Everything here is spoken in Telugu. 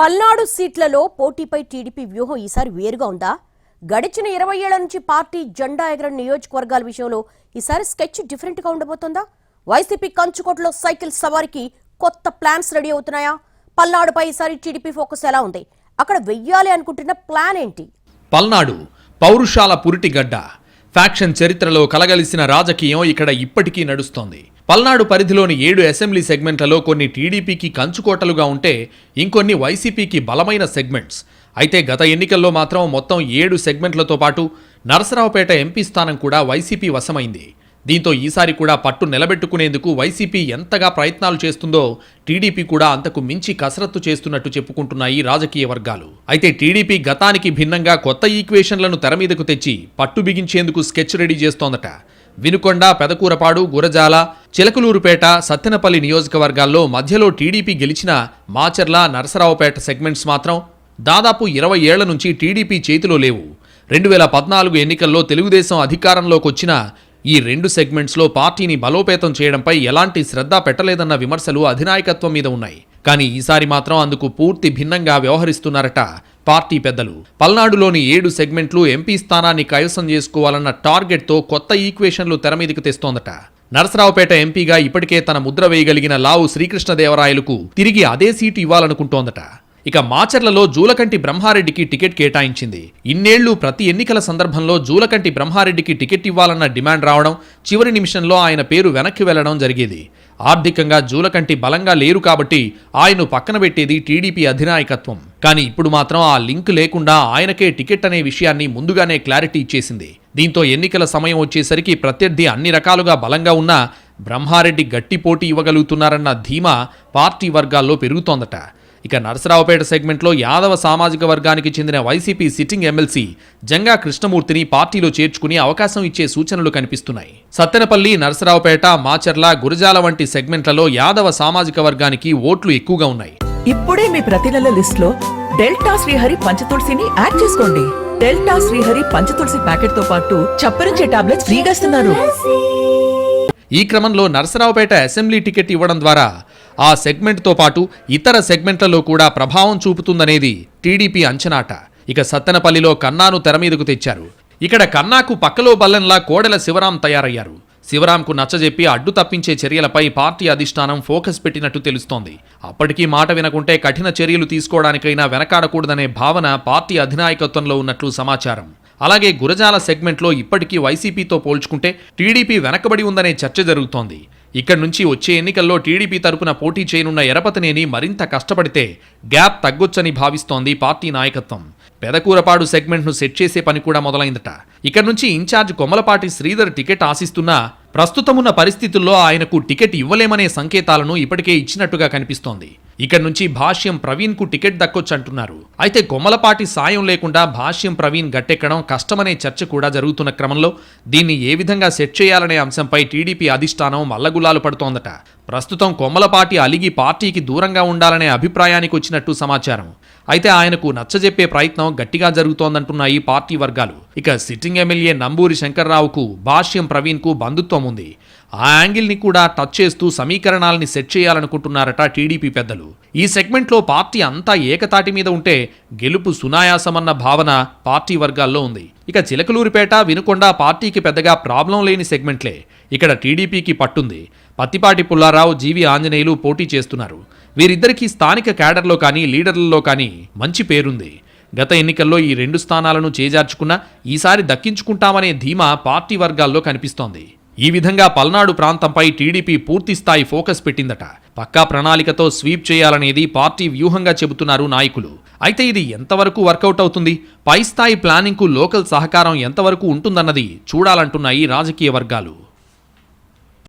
పల్నాడు సీట్లలో పోటీపై టీడీపీ వ్యూహం ఈసారి వేరుగా ఉందా? గడిచిన ఇరవై ఏళ్ళ నుంచి పార్టీ జెండా ఎగరని నియోజకవర్గాల విషయంలో ఈసారి స్కెచ్ డిఫరెంట్గా ఉండబోతోందా? వైసీపీ కంచుకోటలో సైకిల్ సవారికి కొత్త ప్లాన్స్ రెడీ అవుతున్నాయా? పల్నాడుపై ఈసారి టీడీపీ ఫోకస్ ఎలా ఉంది? అక్కడ వెయ్యాలి అనుకుంటున్న ప్లాన్ ఏంటి? పల్నాడు పౌరుషాల పురిటిగడ్డ ఫ్యాక్షన్ చరిత్రలో కలగలిసిన రాజకీయం ఇక్కడ ఇప్పటికీ నడుస్తోంది. పల్నాడు పరిధిలోని ఏడు అసెంబ్లీ సెగ్మెంట్లలో కొన్ని టీడీపీకి కంచుకోటలుగా ఉంటే ఇంకొన్ని వైసీపీకి బలమైన సెగ్మెంట్స్. అయితే గత ఎన్నికల్లో మాత్రం మొత్తం ఏడు సెగ్మెంట్లతో పాటు నరసరావుపేట ఎంపీ స్థానం కూడా వైసీపీ వశమైంది. దీంతో ఈసారి కూడా పట్టు నిలబెట్టుకునేందుకు వైసీపీ ఎంతగా ప్రయత్నాలు చేస్తుందో టీడీపీ కూడా అంతకు మించి కసరత్తు చేస్తున్నట్టు చెప్పుకుంటున్నాయి రాజకీయ వర్గాలు. అయితే టీడీపీ గతానికి భిన్నంగా కొత్త ఈక్వేషన్లను తెర మీదకు తెచ్చి పట్టు బిగించేందుకు స్కెచ్ రెడీ చేస్తోందట. వినుకొండ పెదకూరపాడు గురజాల చిలకలూరుపేట సత్తెనపల్లి నియోజకవర్గాల్లో మధ్యలో టీడీపీ గెలిచిన మాచర్ల నరసరావుపేట సెగ్మెంట్స్ మాత్రం దాదాపు ఇరవై ఏళ్ళ నుంచి టీడీపీ చేతిలో లేవు. రెండు వేల పద్నాలుగు ఎన్నికల్లో తెలుగుదేశం అధికారంలోకి వచ్చిన ఈ రెండు సెగ్మెంట్స్లో పార్టీని బలోపేతం చేయడంపై ఎలాంటి శ్రద్ధ పెట్టలేదన్న విమర్శలు అధినాయకత్వం మీద ఉన్నాయి. కానీ ఈసారి మాత్రం అందుకు పూర్తి భిన్నంగా వ్యవహరిస్తున్నారట పార్టీ పెద్దలు. పల్నాడులోని ఏడు సెగ్మెంట్లు ఎంపీ స్థానాన్ని కైవసం చేసుకోవాలన్న టార్గెట్తో కొత్త ఈక్వేషన్లు తెరమీదికి తెస్తోందట. నరసరావుపేట ఎంపీగా ఇప్పటికే తన ముద్ర వేయగలిగిన లావు శ్రీకృష్ణదేవరాయలకు తిరిగి అదే సీటు ఇవ్వాలనుకుంటోందట. ఇక మాచర్లలో జూలకంటి బ్రహ్మారెడ్డికి టికెట్ కేటాయించింది. ఇన్నేళ్ళు ప్రతి ఎన్నికల సందర్భంలో జూలకంటి బ్రహ్మారెడ్డికి టికెట్ ఇవ్వాలన్న డిమాండ్ రావడం చివరి నిమిషంలో ఆయన పేరు వెనక్కి వెళ్ళడం జరిగేది. ఆర్థికంగా జూలకంటి బలంగా లేరు కాబట్టి ఆయన్ను పక్కన పెట్టేది టీడీపీ అధినాయకత్వం. కానీ ఇప్పుడు మాత్రం ఆ లింక్ లేకుండా ఆయనకే టికెట్ అనే విషయాన్ని ముందుగానే క్లారిటీ ఇచ్చేసింది. దీంతో ఎన్నికల సమయం వచ్చేసరికి ప్రత్యర్థి అన్ని రకాలుగా బలంగా ఉన్నా బ్రహ్మారెడ్డి గట్టి పోటీ ఇవ్వగలుగుతున్నారన్న ధీమా పార్టీ వర్గాల్లో పెరుగుతోందట. ఇక నరసరావుపేట సెగ్మెంట్లో యాదవ సామాజిక వర్గానికి చెందిన వైసీపీ సిట్టింగ్ ఎమ్మెల్సీ జంగా కృష్ణమూర్తిని పార్టీలో చేర్చుకుని అవకాశం ఇచ్చే సూచనలు కనిపిస్తున్నాయి. సత్తెనపల్లి నరసరావుపేట మాచర్ల గురజాల వంటి సెగ్మెంట్లలో యాదవ సామాజిక వర్గానికి ఓట్లు ఎక్కువగా ఉన్నాయి. ఇప్పుడే మీ ప్రతి నెల లిస్ట్లో డెల్టా శ్రీహరి పంచతులసిని యాడ్ చేసుకోండి. డెల్టా శ్రీహరి పంచతులసి ప్యాకెట్తో పాటు చప్పరించే టాబ్లెట్స్ ఫ్రీగా ఇస్తున్నారు. ఈ క్రమంలో నరసరావుపేట అసెంబ్లీ టికెట్ ఇవ్వడం ద్వారా ఆ సెగ్మెంట్తో పాటు ఇతర సెగ్మెంట్లలో కూడా ప్రభావం చూపుతుందనేది టీడీపీ అంచనాట. ఇక సత్తెనపల్లిలో కన్నాను తెర మీదకు తెచ్చారు. ఇక్కడ కన్నాకు పక్కలో బల్లెంలా కోడెల శివరాం తయారయ్యారు. శివరాంకు నచ్చజెప్పి అడ్డు తప్పించే చర్యలపై పార్టీ అధిష్టానం ఫోకస్ పెట్టినట్టు తెలుస్తోంది. అప్పటికీ మాట వినకుంటే కఠిన చర్యలు తీసుకోవడానికైనా వెనకాడకూడదనే భావన పార్టీ అధినాయకత్వంలో ఉన్నట్లు సమాచారం. అలాగే గురజాల సెగ్మెంట్లో ఇప్పటికీ వైసీపీతో పోల్చుకుంటే టీడీపీ వెనకబడి ఉందనే చర్చ జరుగుతోంది. ఇక్కడి నుంచి వచ్చే ఎన్నికల్లో టీడీపీ తరపున పోటీ చేయనున్న ఎరపతనేని మరింత కష్టపడితే గ్యాప్ తగ్గొచ్చని భావిస్తోంది పార్టీ నాయకత్వం. పెదకూరపాడు సెగ్మెంట్ను సెట్ చేసే పని కూడా మొదలైందట. ఇక్కడి నుంచి ఇన్ఛార్జ్ కొమ్మలపాటి శ్రీధర్ టికెట్ ఆశిస్తున్నా ప్రస్తుతమున్న పరిస్థితుల్లో ఆయనకు టికెట్ ఇవ్వలేమనే సంకేతాలను ఇప్పటికే ఇచ్చినట్టుగా కనిపిస్తోంది. ఇక్కడి నుంచి భాష్యం ప్రవీణ్కు టికెట్ దక్కొచ్చు అంటున్నారు అయితే కొమ్మలపాటి సాయం లేకుండా భాష్యం ప్రవీణ్ గట్టెక్కడం కష్టమనే చర్చ కూడా జరుగుతున్న క్రమంలో దీన్ని ఏ విధంగా సెట్ చేయాలనే అంశంపై టీడీపీ అధిష్టానం మల్లగుల్లాలు పడుతోందట. ప్రస్తుతం కొమ్మలపాటి అలిగి పార్టీకి దూరంగా ఉండాలనే అభిప్రాయానికి వచ్చినట్టు సమాచారం. అయితే ఆయనకు నచ్చజెప్పే ప్రయత్నం గట్టిగా జరుగుతోందంటున్నాయి పార్టీ వర్గాలు. ఇక సిట్టింగ్ ఎమ్మెల్యే నంబూరి శంకర్రావుకు భాష్యం ప్రవీణ్కు బంధుత్వం ఉంది. ఆ యాంగిల్ని కూడా టచ్ చేస్తూ సమీకరణాలని సెట్ చేయాలనుకుంటున్నారట టీడీపీ పెద్దలు. ఈ సెగ్మెంట్లో పార్టీ అంతా ఏకతాటి మీద ఉంటే గెలుపు సునాయాసమన్న భావన పార్టీ వర్గాల్లో ఉంది. ఇక చిలకలూరిపేట వినుకొండ పార్టీకి పెద్దగా ప్రాబ్లం లేని సెగ్మెంట్లే. ఇక్కడ టీడీపీకి పట్టుంది. పత్తిపాటి పుల్లారావు జీవి ఆంజనేయులు పోటీ చేస్తున్నారు. వీరిద్దరికీ స్థానిక క్యాడర్లో కానీ లీడర్లలో కానీ మంచి పేరుంది. గత ఎన్నికల్లో ఈ రెండు స్థానాలను చేజార్చుకున్నా ఈసారి దక్కించుకుంటామనే ధీమా పార్టీ వర్గాల్లో కనిపిస్తోంది. ఈ విధంగా పల్నాడు ప్రాంతంపై టీడీపీ పూర్తిస్థాయి ఫోకస్ పెట్టిందట. పక్కా ప్రణాళికతో స్వీప్ చేయాలనేది పార్టీ వ్యూహంగా చెబుతున్నారు నాయకులు. అయితే ఇది ఎంతవరకు వర్కౌట్ అవుతుంది? పై స్థాయి ప్లానింగ్కు లోకల్ సహకారం ఎంతవరకు ఉంటుందన్నది చూడాలంటున్నాయి రాజకీయ వర్గాలు.